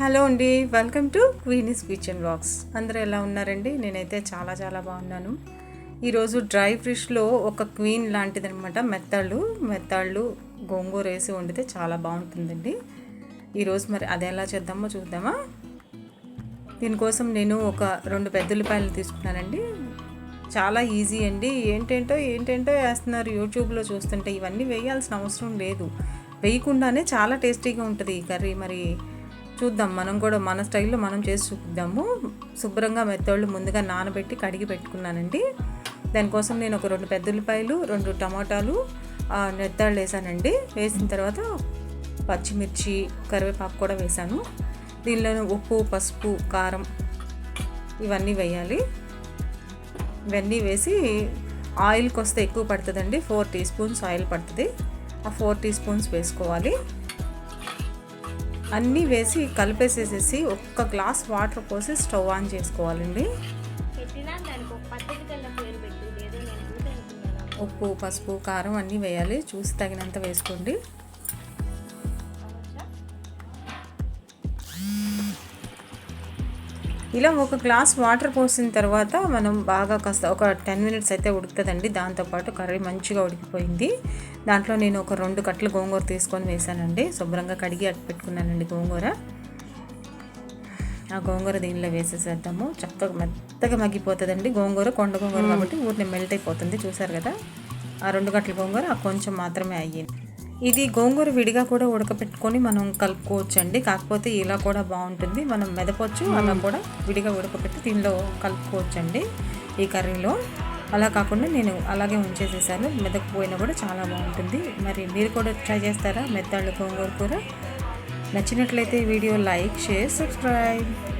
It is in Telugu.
హలో అండి welcome to Queenie's kitchen blogs అందరూ ఎలా ఉన్నారండి? నేనైతే చాలా చాలా బాగున్నాను. ఈరోజు డ్రై ఫిష్లో ఒక క్వీన్ లాంటిదనమాట మెత్తాళ్ళు. మెత్తాళ్ళు గోంగూర వేసి వండితే చాలా బాగుంటుందండి. ఈరోజు మరి అది ఎలా చేద్దామో చూద్దామా? దీనికోసం నేను ఒక రెండు పెద్ద ఉల్లిపాయలు తీసుకున్నానండి. చాలా ఈజీ అండి. ఏంటేంటో ఏంటేంటో వేస్తున్నారు యూట్యూబ్లో చూస్తుంటే ఇవన్నీ వేయాల్సిన అవసరం లేదు. వేయకుండానే చాలా టేస్టీగా ఉంటుంది ఈ కర్రీ మరి. చూద్దాం. మనం కూడా మన స్టైల్లో మనం చేసి చూద్దాము. శుభ్రంగా మెత్తోళ్ళు ముందుగా నానబెట్టి కడిగి పెట్టుకున్నానండి. దానికోసం నేను ఒక రెండు పెద్ద ఉల్లిపాయలు రెండు టమాటాలు ఆ, నెత్తాళ్ళు వేసానండి. వేసిన తర్వాత పచ్చిమిర్చి కరివేపాకు కూడా వేసాను. దీనిలో ఉప్పు పసుపు కారం ఇవన్నీ వేయాలి. ఇవన్నీ వేసి ఆయిల్కి వస్తే ఎక్కువ పడుతుందండి. ఫోర్ టీ స్పూన్స్ ఆయిల్ పడుతుంది. ఆ ఫోర్ టీ స్పూన్స్ వేసుకోవాలి. అన్నీ వేసి కలిపేసేసేసి ఒక్క గ్లాస్ వాటర్ పోసి స్టవ్ ఆన్ చేసుకోవాలండి. ఉప్పు పసుపు కారం అన్నీ వేయాలి. చూసి తగినంత వేసుకోండి. ఇలా ఒక గ్లాస్ వాటర్ పోసిన తర్వాత మనం బాగా కాస్త ఒక టెన్ మినిట్స్ అయితే ఉడుకుతుందండి. దాంతోపాటు కర్రీ మంచిగా ఉడికిపోయింది. దాంట్లో నేను ఒక రెండు కట్టలు గోంగూర తీసుకొని వేసానండి శుభ్రంగా కడిగి అట్టు పెట్టుకున్నానండి గోంగూర. ఆ గోంగూర దీనిలో వేసేసేద్దాము. చక్కగా మెత్తగా మగ్గిపోతుందండి గోంగూర కొండ గోంగూర కాబట్టి ఊరిని మెల్ట్ అయిపోతుంది. చూసారు కదా? ఆ రెండు గంటల గోంగూర కొంచెం మాత్రమే అయ్యింది. ఇది గోంగూర విడిగా కూడా ఉడకపెట్టుకొని మనం కలుపుకోవచ్చండి. కాకపోతే ఇలా కూడా బాగుంటుంది. మనం మెదపొచ్చు అలా కూడా విడిగా ఉడకపెట్టి దీనిలో కలుపుకోవచ్చండి ఈ కర్రీలో. అలా కాకుండా నేను అలాగే ఉంచేసేసాను. మెదకపోయినా కూడా చాలా బాగుంటుంది. మరి మీరు కూడా ట్రై చేస్తారా మెత్తాళ్ళు గోంగూర కూర? నచ్చినట్లయితే వీడియో లైక్ షేర్ సబ్స్క్రైబ్.